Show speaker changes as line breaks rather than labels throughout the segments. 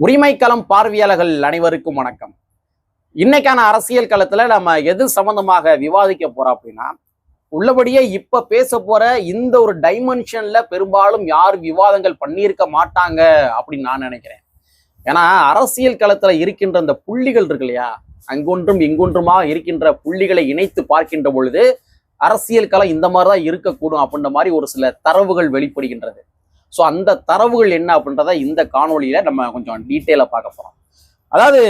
உரிமைக்களம் பார்வையாளர்கள் அனைவருக்கும் வணக்கம். இன்னைக்கான அரசியல் களத்துல நம்ம எது சம்பந்தமாக விவாதிக்க போறோம் அப்படின்னா உள்ளபடியே இப்ப பேச போற இந்த ஒரு டைமென்ஷன்ல பெரும்பாலும் யார் விவாதங்கள் பண்ணியிருக்க மாட்டாங்க அப்படின்னு நான் நினைக்கிறேன். ஏன்னா அரசியல் களத்துல இருக்கின்ற இந்த புள்ளிகள் இருக்கு இல்லையா? அங்கொன்றும் இங்கொன்றுமா இருக்கின்ற புள்ளிகளை இணைத்து பார்க்கின்ற பொழுது அரசியல் களம் இந்த மாதிரி தான் இருக்கக்கூடும் அப்படின்ற மாதிரி ஒரு சில தரவுகள் வெளிப்படுகின்றது. ஸோ அந்த தரவுகள் என்ன அப்படின்றத இந்த காணொலியில் நம்ம கொஞ்சம் டீட்டெயிலாக பார்க்க போகிறோம் அதாவது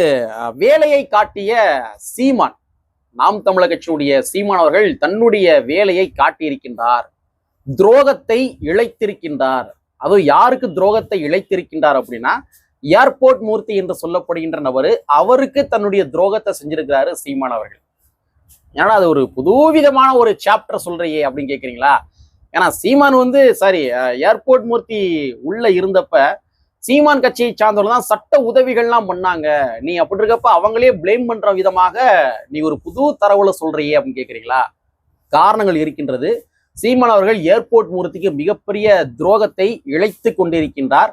வேலையை காட்டிய சீமான் நாம் தமிழக கட்சியுடைய சீமான் அவர்கள் தன்னுடைய வேலையை காட்டியிருக்கின்றார். துரோகத்தை இழைத்திருக்கின்றார். அது யாருக்கு துரோகத்தை இழைத்திருக்கின்றார் அப்படின்னா ஏர்போர்ட் மூர்த்தி என்று சொல்லப்படுகின்ற நபரு அவருக்கு தன்னுடைய துரோகத்தை செஞ்சிருக்கிறாரு சீமான் அவர்கள். ஏன்னா அது ஒரு புதுவிதமான ஒரு சாப்டர் சொல்றியே அப்படின்னு கேட்குறீங்களா ஏன்னா சீமான் வந்து சாரி ஏர்போர்ட் மூர்த்தி உள்ள இருந்தப்ப சீமான் கட்சியை சார்ந்தவர்கள் தான் சட்ட உதவிகள்லாம் பண்ணாங்க. நீ அப்படி இருக்கப்ப அவங்களே ப்ளேம் பண்ற விதமாக நீ ஒரு புது தரவுல சொல்றியே அப்படின்னு கேக்குறீங்களா? காரணங்கள் இருக்கின்றது. சீமான் அவர்கள் ஏர்போர்ட் மூர்த்திக்கு மிகப்பெரிய துரோகத்தை இழைத்து கொண்டிருக்கின்றார்.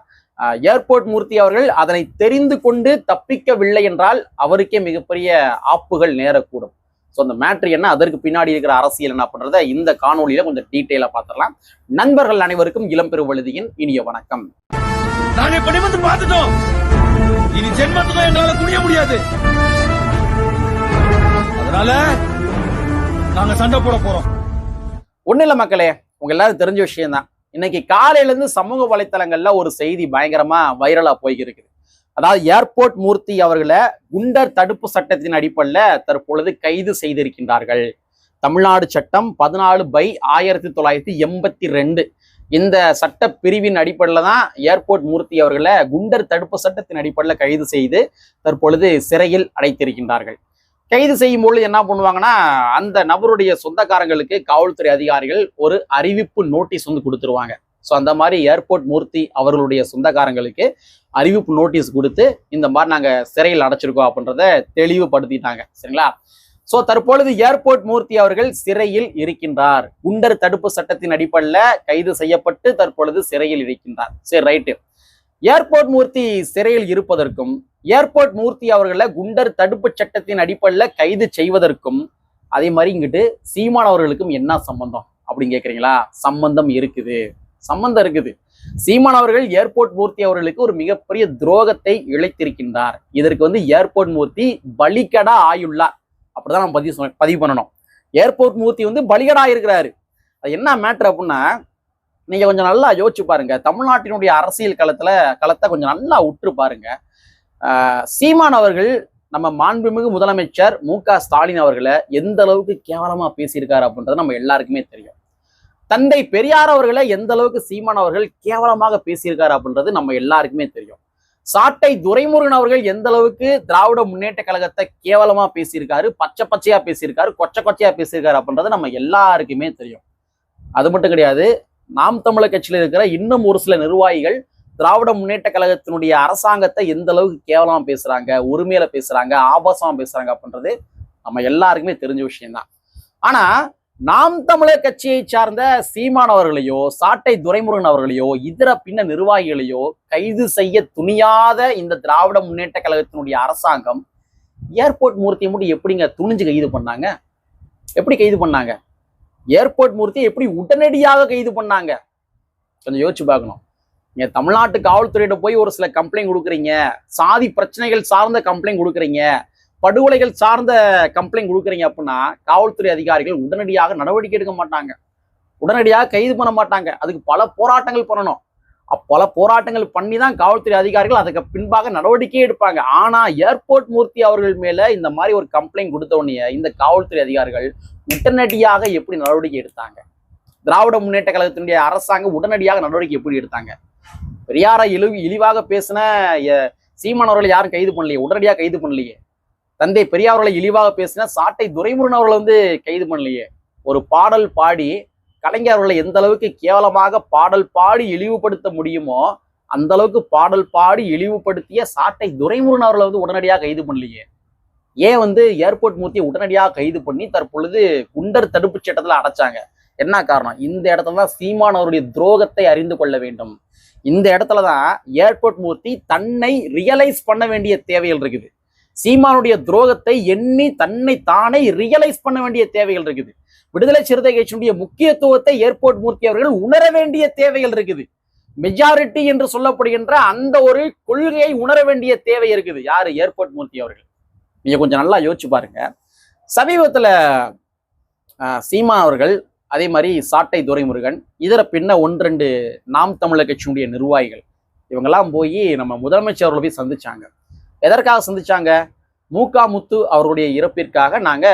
ஏர்போர்ட் மூர்த்தி அவர்கள் அதனை தெரிந்து கொண்டு தப்பிக்கவில்லை என்றால் அவருக்கே மிகப்பெரிய ஆப்புகள் நேரக்கூடும். ஸோ அந்த மேட்ரு என்ன? அதற்கு பின்னாடி இருக்கிற அரசியல் என்ன அப்படின்றத இந்த காணொளியில கொஞ்சம் டீட்டெயிலா பார்த்துடலாம். நண்பர்கள் அனைவருக்கும் இளம்பெரு வழுதியின் இனிய வணக்கம்.
பார்த்துட்டோம். இனி ஜென்மத்துக்கும் எங்களால குனிய முடியாது. அதனால நாங்க சண்டை போட போறோம்.
ஒண்ணு இல்ல மக்களே உங்க எல்லாரும் தெரிஞ்ச விஷயம் தான் இன்னைக்கு காலையில இருந்து சமூக வலைத்தளங்கள்ல ஒரு செய்தி பயங்கரமா வைரலா போய்கிருக்கு அதாவது ஏர்போர்ட் மூர்த்தி அவர்களை குண்டர் தடுப்பு சட்டத்தின் அடிப்படையில் தற்பொழுது கைது செய்திருக்கின்றார்கள். தமிழ்நாடு சட்டம் பதினாலு பை ஆயிரத்தி தொள்ளாயிரத்தி எண்பத்தி ரெண்டு. இந்த சட்ட பிரிவின் அடிப்படையில் தான் ஏர்போர்ட் மூர்த்தி அவர்களை குண்டர் தடுப்பு சட்டத்தின் அடிப்படையில் கைது செய்து தற்பொழுது சிறையில் அடைத்திருக்கின்றார்கள். கைது செய்யும் பொழுது என்ன பண்ணுவாங்கன்னா அந்த நபருடைய சொந்தக்காரங்களுக்கு காவல்துறை அதிகாரிகள் ஒரு அறிவிப்பு நோட்டீஸ் வந்து கொடுத்துருவாங்க. ஸோ அந்த மாதிரி ஏர்போர்ட் மூர்த்தி அவர்களுடைய சொந்தக்காரங்களுக்கு அறிவிப்பு நோட்டீஸ் கொடுத்து இந்த மாதிரி நாங்கள் சிறையில் அடைச்சிருக்கோம் அப்படின்றத தெளிவுபடுத்திட்டாங்க. சரிங்களா? ஸோ தற்பொழுது ஏர்போர்ட் மூர்த்தி அவர்கள் சிறையில் இருக்கின்றார். குண்டர் தடுப்பு சட்டத்தின் அடிப்படையில் கைது செய்யப்பட்டு தற்பொழுது சிறையில் இருக்கின்றார். சரி ரைட்டு ஏர்போர்ட் மூர்த்தி சிறையில் இருப்பதற்கும் ஏர்போர்ட் மூர்த்தி அவர்களை குண்டர் தடுப்பு சட்டத்தின் அடிப்படையில் கைது செய்வதற்கும் அதே மாதிரி இங்கிட்டு சீமான் அவர்களுக்கும் என்ன சம்பந்தம்? அப்படின்னு கேட்குறீங்களா சம்பந்தம் இருக்குது. சம்பந்தம் இருக்குது. சீமான் அவர்கள் ஏர்போர்ட் மூர்த்தி அவர்களுக்கு ஒரு மிகப்பெரிய துரோகத்தை இழைத்திருக்கின்றார். இதற்கு வந்து ஏர்போர்ட் மூர்த்தி பலிகடா ஆயுள்ளார். அப்படிதான் நம்ம பதிவு பதிவு பண்ணணும். ஏர்போர்ட் மூர்த்தி வந்து பலிகடா இருக்கிறாரு அது என்ன மேட்ரு அப்படின்னா நீங்க கொஞ்சம் நல்லா யோசிச்சு பாருங்க. தமிழ்நாட்டினுடைய அரசியல் களத்துல களத்தை கொஞ்சம் நல்லா உற்று பாருங்க. ஆஹ் சீமான் அவர்கள் நம்ம மாண்புமிகு முதலமைச்சர் மு க ஸ்டாலின் அவர்களை எந்த அளவுக்கு கேவலமா பேசியிருக்காரு அப்படின்றது நம்ம எல்லாருக்குமே தெரியும். தந்தை பெரியார் அவர்களை எந்த அளவுக்கு சீமான் அவர்கள் கேவலமாக பேசியிருக்காரு அப்படின்றது நம்ம எல்லாருக்குமே தெரியும். சாட்டை துரைமுருகன் அவர்கள் எந்த அளவுக்கு திராவிட முன்னேற்ற கழகத்தை கேவலமா பேசியிருக்காரு பச்சை பச்சையா பேசியிருக்காரு கொச்சை கொச்சையா பேசியிருக்காரு அப்படின்றது நம்ம எல்லாருக்குமே தெரியும். அது மட்டும் கிடையாது நாம் தமிழர் கட்சியில் இருக்கிற இன்னும் ஒரு சில நிர்வாகிகள் திராவிட முன்னேற்ற கழகத்தினுடைய அரசாங்கத்தை எந்த அளவுக்கு கேவலமா பேசுறாங்க உரிமையில பேசுறாங்க ஆபாசமா பேசுறாங்க அப்படின்றது நம்ம எல்லாருக்குமே தெரிஞ்ச விஷயம்தான். ஆனா நாம் தமிழர் கட்சியை சார்ந்த சீமான் அவர்களையோ சாட்டை துரைமுருகன் அவர்களையோ இதர பின்ன நிர்வாகிகளையோ கைது செய்ய துணியாத இந்த திராவிட முன்னேற்ற கழகத்தினுடைய அரசாங்கம் ஏர்போர்ட் மூர்த்தியை மட்டும் எப்படிங்க துணிஞ்சு கைது பண்ணாங்க? எப்படி கைது பண்ணாங்க? ஏர்போர்ட் மூர்த்தியை எப்படி உடனடியாக கைது பண்ணாங்க? கொஞ்சம் யோசிச்சு பார்க்கணும். நீங்க தமிழ்நாட்டு காவல்துறையிட்ட போய் ஒரு சில கம்ப்ளைண்ட் கொடுக்குறீங்க. சாதி பிரச்சனைகள் சார்ந்த கம்ப்ளைண்ட் கொடுக்குறீங்க. படுகொலைகள் சார்ந்த கம்ப்ளைண்ட் கொடுக்குறீங்க அப்படின்னா காவல்துறை அதிகாரிகள் உடனடியாக நடவடிக்கை எடுக்க மாட்டாங்க. உடனடியாக கைது பண்ண மாட்டாங்க. அதுக்கு பல போராட்டங்கள் பண்ணணும். பல போராட்டங்கள் பண்ணி தான் காவல்துறை அதிகாரிகள் அதுக்கு பின்பாக நடவடிக்கை எடுப்பாங்க. ஆனா ஏர்போர்ட் மூர்த்தி அவர்கள் மேல இந்த மாதிரி ஒரு கம்ப்ளைண்ட் கொடுத்த உடனே இந்த காவல்துறை அதிகாரிகள் உடனடியாக எப்படி நடவடிக்கை எடுத்தாங்க? திராவிட முன்னேற்ற கழகத்தினுடைய அரசாங்கம் உடனடியாக நடவடிக்கை எப்படி எடுத்தாங்க? பெரியாரை இழிவு இழிவாக பேசின எ- சீமான் யாரும் கைது பண்ணலையே உடனடியாக கைது பண்ணலையே. தந்தை பெரியார்களை இழிவாக பேசினா சாட்டை துரைமுருகன் அவர்களை வந்து கைது பண்ணலையே. ஒரு பாடல் பாடி கலைஞர்களை எந்த அளவுக்கு கேவலமாக பாடல் பாடி இழிவுபடுத்த முடியுமோ அந்த அளவுக்கு பாடல் பாடி இழிவுபடுத்திய சாட்டை துரைமுருகன் அவர்களை வந்து உடனடியாக கைது பண்ணலையே. ஏன் வந்து ஏர்போர்ட் மூர்த்தியை உடனடியாக கைது பண்ணி தற்பொழுது குண்டர் தடுப்பு சட்டத்தில் அடைச்சாங்க? என்ன காரணம்? இந்த இடத்துல தான் சீமான் அவருடைய துரோகத்தை அறிந்து கொள்ள வேண்டும். இந்த இடத்துல தான் ஏர்போர்ட் மூர்த்தி தன்னை ரியலைஸ் பண்ண வேண்டிய தேவைகள் இருக்குது. சீமானுடைய துரோகத்தை எண்ணி தன்னை தானே ரியலைஸ் பண்ண வேண்டிய தேவைகள் இருக்குது. விடுதலை சிறுத்தை கட்சியினுடைய முக்கியத்துவத்தை ஏர்போர்ட் மூர்த்தி அவர்கள் உணர வேண்டிய தேவைகள் இருக்குது. மெஜாரிட்டி என்று சொல்லப்படுகின்ற அந்த ஒரு கொள்கையை உணர வேண்டிய தேவை இருக்குது. யாரு? ஏர்போர்ட் மூர்த்தி அவர்கள். நீங்க கொஞ்சம் நல்லா யோசிச்சு பாருங்க. சமீபத்துல ஆஹ், சீமா அவர்கள் அதே மாதிரி சாட்டை துரைமுருகன் இதர பின்ன ஒன்று ரெண்டு நாம் தமிழர் கட்சியினுடைய நிர்வாகிகள் இவங்கெல்லாம் போய் நம்ம முதலமைச்சர் அவர்களை போய் சந்திச்சாங்க. எதற்காக சந்திச்சாங்க? மூகா முத்து அவருடைய இறப்பிற்காக நாங்க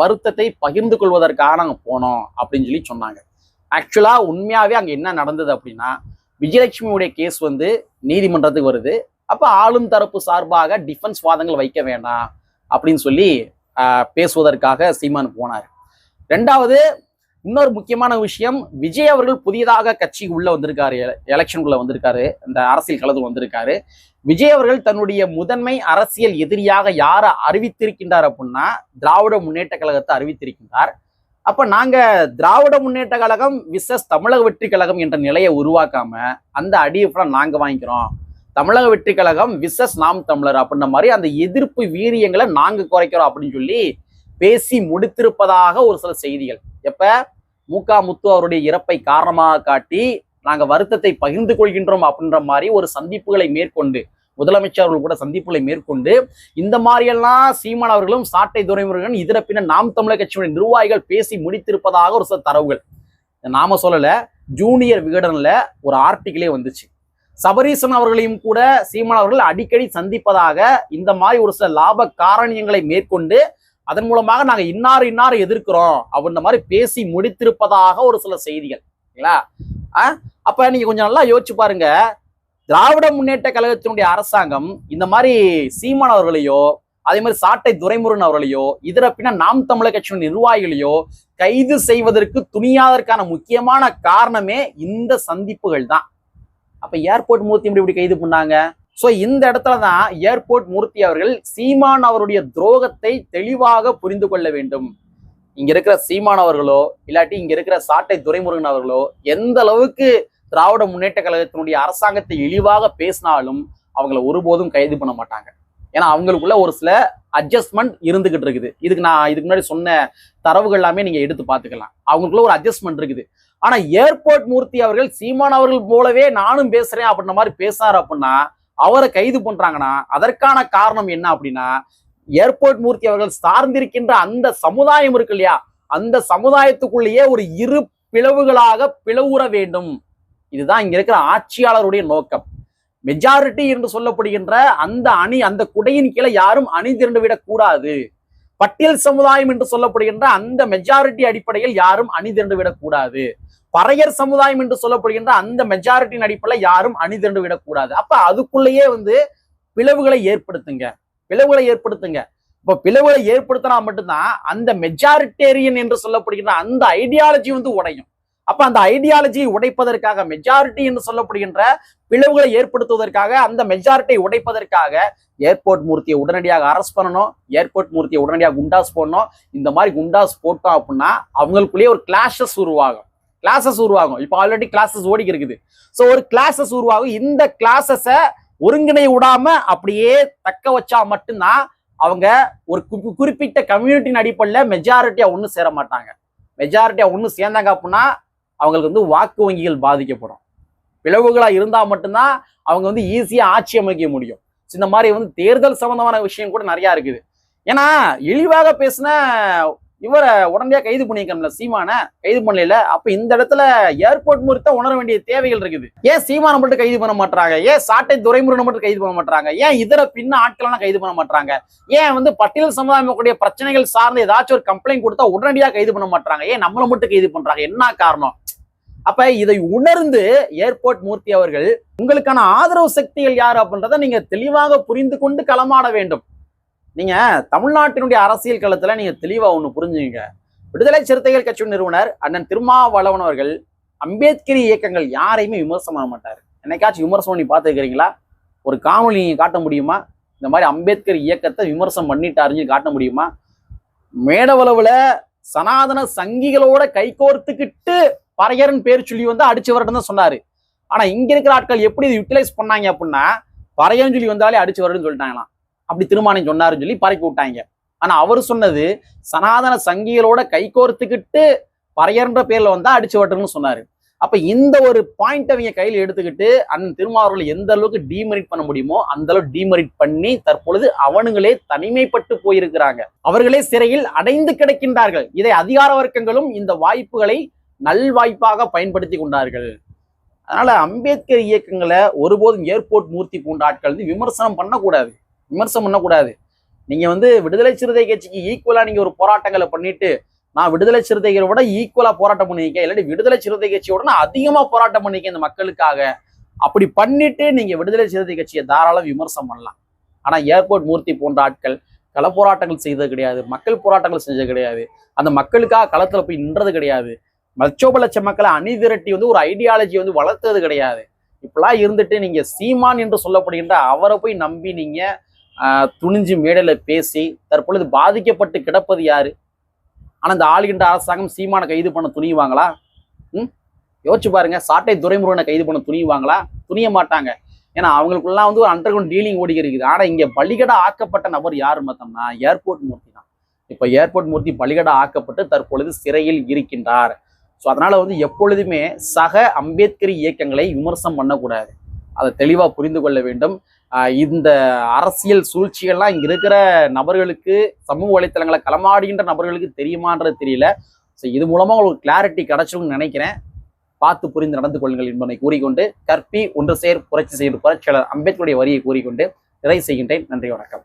வருத்தத்தை பகிர்ந்து கொள்வதற்காக நாங்க போனோம் அப்படின்னு சொல்லி சொன்னாங்க. ஆக்சுவலா உண்மையாவே அங்க என்ன நடந்தது அப்படின்னா விஜயலட்சுமியுடைய கேஸ் வந்து நீதிமன்றத்துக்கு வருது. அப்ப ஆளும் தரப்பு சார்பாக டிஃபென்ஸ் வாதங்கள் வைக்க வேண்டாம் அப்படின்னு சொல்லி பேசுவதற்காக சீமான் போனார். ரெண்டாவது இன்னொரு முக்கியமான விஷயம் விஜய் அவர்கள் புதியதாக கட்சி உள்ள வந்திருக்காரு எலெக்ஷனுக்குள்ள வந்திருக்காரு இந்த அரசியல் கலந்து வந்திருக்காரு. விஜய் அவர்கள் தன்னுடைய முதன்மை அரசியல் எதிரியாக யாரை அறிவித்திருக்கின்றார் அப்படின்னா திராவிட முன்னேற்ற கழகத்தை அறிவித்திருக்கின்றார். அப்ப நாங்க திராவிட முன்னேற்ற கழகம் விசஸ் தமிழக வெற்றி கழகம் என்ற நிலையை உருவாக்காம அந்த அடியை ஃபுல்லாக நாங்க வாங்கிக்கிறோம். தமிழக வெற்றி கழகம் விசஸ் நாம் தமிழர் அப்படின்ற மாதிரி அந்த எதிர்ப்பு வீரியங்களை நாங்க குறைக்கிறோம் அப்படின்னு சொல்லி பேசி முடித்திருப்பதாக ஒரு சில செய்திகள். எப்ப? மூகா முத்து அவருடைய இறப்பை காரணமாக காட்டி நாங்கள் வருத்தத்தை பகிர்ந்து கொள்கின்றோம் அப்படின்ற மாதிரி ஒரு சந்திப்புகளை மேற்கொண்டு முதலமைச்சர் அவர்கள் கூட சந்திப்புகளை மேற்கொண்டு இந்த மாதிரியெல்லாம் சீமான் அவர்களும் சாட்டை துரைமுருகன் இதர பின்ன நாம் தமிழர் கட்சியுடைய நிர்வாகிகள் பேசி முடித்திருப்பதாக ஒரு சில தரவுகள். நாம சொல்லல ஜூனியர் விகடன்ல ஒரு ஆர்டிகிளே வந்துச்சு. சபரீசன் அவர்களையும் கூட சீமான் அவர்கள் அடிக்கடி சந்திப்பதாக இந்த மாதிரி ஒரு சில லாப காரணியங்களை மேற்கொண்டு அதன் மூலமாக நாங்கள் இன்னார் இன்னார் எதிர்க்கிறோம் அப்படின்ற மாதிரி பேசி முடித்திருப்பதாக ஒரு சில செய்திகள். சரிங்களா ஆ? அப்ப நீங்க கொஞ்சம் நல்லா யோசிச்சு பாருங்க. திராவிட முன்னேற்ற கழகத்தினுடைய அரசாங்கம் இந்த மாதிரி சீமான் அவர்களையோ அதே மாதிரி சாட்டை துரைமுருகன் அவர்களையோ இதர பின்னா நாம் தமிழர் கட்சியின் நிர்வாகிகளையோ கைது செய்வதற்கு துணியாதற்கான முக்கியமான காரணமே இந்த சந்திப்புகள் தான் அப்ப ஏர்போர்ட் மூர்த்தி எப்படி இப்படி கைது பண்ணாங்க? சோ இந்த இடத்துல தான் ஏர்போர்ட் மூர்த்தி அவர்கள் சீமான் அவருடைய துரோகத்தை தெளிவாக புரிந்து கொள்ள வேண்டும். இங்க இருக்கிற சீமான் அவர்களோ இல்லாட்டி இங்க இருக்கிற சாட்டை துரைமுருகன் அவர்களோ எந்த அளவுக்கு திராவிட முன்னேற்ற கழகத்தினுடைய அரசாங்கத்தை இழிவாக பேசினாலும் அவங்கள ஒருபோதும் கைது பண்ண மாட்டாங்க. ஏன்னா அவங்களுக்குள்ள ஒரு சில அட்ஜஸ்ட்மெண்ட் இருந்துகிட்டு இருக்குது. இதுக்கு நான் இதுக்கு முன்னாடி சொன்ன தரவுகள் எல்லாமே நீங்க எடுத்து பார்த்துக்கலாம். அவங்களுக்குள்ள ஒரு அட்ஜஸ்ட்மெண்ட் இருக்குது. ஆனா ஏர்போர்ட் மூர்த்தி அவர்கள் சீமான் அவர்கள் போலவே நானும் பேசுறேன் அப்படின்ற மாதிரி பேசினார் அப்படின்னா அவரை கைது பண்றாங்கன்னா அதற்கான காரணம் என்ன அப்படின்னா ஏர்போர்ட் மூர்த்தி அவர்கள் சார்ந்திருக்கின்ற அந்த சமுதாயம் இருக்கு இல்லையா? அந்த சமுதாயத்துக்குள்ளேயே ஒரு இரு பிளவுகளாக பிளவுற வேண்டும். இதுதான் இங்க இருக்கிற ஆட்சியாளருடைய நோக்கம். மெஜாரிட்டி என்று சொல்லப்படுகின்ற அந்த அணி அந்த குடையின் கீழே யாரும் அணி திரண்டு விடக்கூடாது. பட்டியல் சமுதாயம் என்று சொல்லப்படுகின்ற அந்த மெஜாரிட்டி அடிப்படையில் யாரும் அணி திரண்டு விடக்கூடாது பறையர் சமுதாயம் என்று சொல்லப்படுகின்ற அந்த மெஜாரிட்டியின் அடிப்படையில் யாரும் அணிதிரண்டு விடக்கூடாது அப்ப அதுக்குள்ளேயே வந்து பிளவுகளை ஏற்படுத்துங்க. பிளவுகளை ஏற்படுத்துங்க. இப்போ பிளவுகளை ஏற்படுத்தினா மட்டும்தான் அந்த மெஜாரிட்டேரியன் என்று சொல்லப்படுகின்ற அந்த ஐடியாலஜி வந்து உடையும். அப்ப அந்த ஐடியாலஜியை உடைப்பதற்காக மெஜாரிட்டி என்று சொல்லப்படுகின்ற பிளவுகளை ஏற்படுத்துவதற்காக அந்த மெஜாரிட்டியை உடைப்பதற்காக ஏர்போர்ட் மூர்த்தியை உடனடியாக அரெஸ்ட் பண்ணணும் ஏர்போர்ட் மூர்த்தியை உடனடியாக குண்டாஸ் போடணும். இந்த மாதிரி குண்டாஸ் போட்டோம் அப்படின்னா அவங்களுக்குள்ளேயே ஒரு கிளாஷஸ் உருவாகும். கிளாஸஸ் உருவாகும். இப்போ ஆல்ரெடி கிளாஸஸ் ஓடி இருக்குது. ஸோ ஒரு கிளாஸஸ் உருவாகும். இந்த கிளாஸஸை ஒருங்கிணை விடாம அப்படியே தக்க வச்சா மட்டும்தான் அவங்க ஒரு கு- குறிப்பிட்ட கம்யூனிட்டியின் அடிப்படையில் மெஜாரிட்டியா ஒன்று சேர மாட்டாங்க. மெஜாரிட்டியா ஒன்று சேர்ந்தாங்க அப்படின்னா அவங்களுக்கு வந்து வாக்கு வங்கிகள் பாதிக்கப்படும். பிளவுகளாக இருந்தால் மட்டும்தான் அவங்க வந்து ஈஸியாக ஆட்சி அமைக்க முடியும். இந்த மாதிரி வந்து தேர்தல் சம்பந்தமான விஷயம் கூட நிறையா இருக்குது. ஏன்னா இழிவாக பேசின இவரை உடனடியாக கைது பண்ணியிருக்கோம்ல சீமான. கைது பண்ணல அப்ப இந்த இடத்துல ஏர்போர்ட் முறித்த உணர வேண்டிய தேவைகள் இருக்குது. ஏன் சீமானை மட்டும் கைது பண்ண மாட்டாங்க ஏன் சாட்டை துரைமுருகனை மட்டும் கைது பண்ண மாட்டாங்க ஏன் இதர பின்ன ஆட்களெல்லாம் கைது பண்ண மாட்டாங்க ஏன் வந்து பட்டியல் சமுதாயக்கூடிய பிரச்சனைகள் சார்ந்து ஏதாச்சும் ஒரு கம்ப்ளைண்ட் கொடுத்தா உடனடியாக கைது பண்ண மாட்டாங்க ஏன் நம்மளை மட்டும் கைது பண்றாங்க? என்ன காரணம்? அப்ப இதை உணர்ந்து ஏர்போர்ட் மூர்த்தி அவர்கள் உங்களுக்கான ஆதரவு சக்திகள் யார் அப்படின்றத நீங்க தெளிவாக புரிந்து கொண்டு களமாட வேண்டும். நீங்க தமிழ்நாட்டினுடைய அரசியல் களத்துல நீங்க தெளிவா ஒண்ணு புரிஞ்சுங்க. விடுதலை சிறுத்தைகள் கட்சி நிறுவனர் அண்ணன் திருமாவளவன் அவர்கள் அம்பேத்கரி இயக்கங்கள் யாரையுமே விமர்சனம் பண்ண மாட்டார். என்னைக்காச்சும் விமர்சனம் பண்ணி பார்த்துருக்கிறீங்களா? ஒரு காணொலி நீங்க காட்ட முடியுமா? இந்த மாதிரி அம்பேத்கர் இயக்கத்தை விமர்சனம் பண்ணிட்டாருன்னு காட்ட முடியுமா? மேடவளவுல சனாதன சங்கிகளோட கைகோர்த்துக்கிட்டு பறையர்னு பேர் சொல்லி வந்து அடிச்சு வரட்டும் தான் சொன்னாரு. ஆனா இங்க இருக்கிற ஆட்கள் எப்படி இது யூட்டிலைஸ் பண்ணாங்க அப்படின்னா பறையன்னு சொல்லி வந்தாலே அடிச்சு வரும்னு சொல்லிட்டாங்களாம். அப்படி திருமானம் சொன்னாருன்னு சொல்லி பறக்கி விட்டாங்க. ஆனா அவர் சொன்னது சனாதன சங்கிகளோட கைகோர்த்துக்கிட்டு பறையர்ன்ற பேர்ல வந்தா அடிச்சு வரட்டும்னு சொன்னாரு. அப்ப இந்த ஒரு பாயிண்ட் அவங்க கையில் எடுத்துக்கிட்டு அண்ணன் திருமாவர்களை எந்த அளவுக்கு டீமெரிட் பண்ண முடியுமோ அந்த அளவுக்கு டீமெரிட் பண்ணி தற்பொழுது அவனுங்களே தனிமைப்பட்டு போயிருக்கிறாங்க. அவர்களே சிறையில் அடைந்து கிடக்கின்றார்கள். இதை அதிகார வர்க்கங்களும் இந்த வாய்ப்புகளை நல்வாய்ப்பாக பயன்படுத்தி கொண்டார்கள். அதனால அம்பேத்கர் இயக்கங்களை ஒருபோதும் ஏர்போர்ட் மூர்த்தி போன்ற ஆட்கள் வந்து விமர்சனம் பண்ணக்கூடாது. விமர்சனம் பண்ணக்கூடாது. நீங்க வந்து விடுதலை சிறுத்தை கட்சிக்கு ஈக்குவலா நீங்க ஒரு போராட்டங்களை பண்ணிட்டு நான் விடுதலை சிறுத்தைகளை விட ஈக்குவலா போராட்டம் பண்ணியிருக்கேன். இல்லாட்டி விடுதலை சிறுத்தை கட்சியோட நான் அதிகமா போராட்டம் பண்ணியிருக்கேன் இந்த மக்களுக்காக. அப்படி பண்ணிட்டு நீங்க விடுதலை சிறுத்தை கட்சியை தாராளம் விமர்சனம் பண்ணலாம். ஆனா ஏர்போர்ட் மூர்த்தி போன்ற ஆட்கள் கள போராட்டங்கள் செய்தது கிடையாது. மக்கள் போராட்டங்கள் செஞ்சது கிடையாது. அந்த மக்களுக்காக களத்துல போய் நின்றது கிடையாது. லட்சோப லட்ச மக்களை அணிதிரட்டி வந்து ஒரு ஐடியாலஜி வந்து வளர்த்தது கிடையாது. இப்பெல்லாம் இருந்துட்டு நீங்க சீமான் என்று சொல்லப்படுகின்ற அவரை போய் நம்பி நீங்க துணிஞ்சு மேடையில பேசி தற்பொழுது பாதிக்கப்பட்டு கிடப்பது யாரு? ஆனா இந்த ஆளுகின்ற அரசாங்கம் சீமானை கைது பண்ண துணிவாங்களா ம்? யோசிச்சு பாருங்க சாட்டை துரைமுருகனை கைது பண்ண துணிவாங்களா துணிய மாட்டாங்க. ஏன்னா அவங்களுக்குலாம் வந்து ஒரு அண்டர் கிரவுண்ட் டீலிங் ஓடி இருக்குது. ஆனா இங்க பலிகடா ஆக்கப்பட்ட நபர் யாரு பார்த்தோம்னா ஏர்போர்ட் மூர்த்தி தான். இப்ப ஏர்போர்ட் மூர்த்தி பலிகடா ஆக்கப்பட்டு தற்பொழுது சிறையில் இருக்கின்றார். ஸோ அதனால் வந்து எப்பொழுதுமே சக அம்பேத்கர் இயக்கங்களை விமர்சனம் பண்ணக்கூடாது. அதை தெளிவாக புரிந்து கொள்ள வேண்டும். இந்த அரசியல் சூழ்ச்சிகள்லாம் இங்கே இருக்கிற நபர்களுக்கு சமூக வலைத்தளங்களை களமாடுகின்ற நபர்களுக்கு தெரியுமான்றது தெரியல. ஸோ இது மூலமாக உங்களுக்கு கிளாரிட்டி கிடைச்சிரும்னு நினைக்கிறேன். பார்த்து புரிந்து நடந்து கொள்ளுங்கள் என்பதை கூறிக்கொண்டு கற்பி ஒன்று சேர் புரட்சி செய்கின்ற புரட்சியாளர் அம்பேத்கருடைய வரியை கூறிக்கொண்டு நிறைவு செய்கின்றேன். நன்றி வணக்கம்.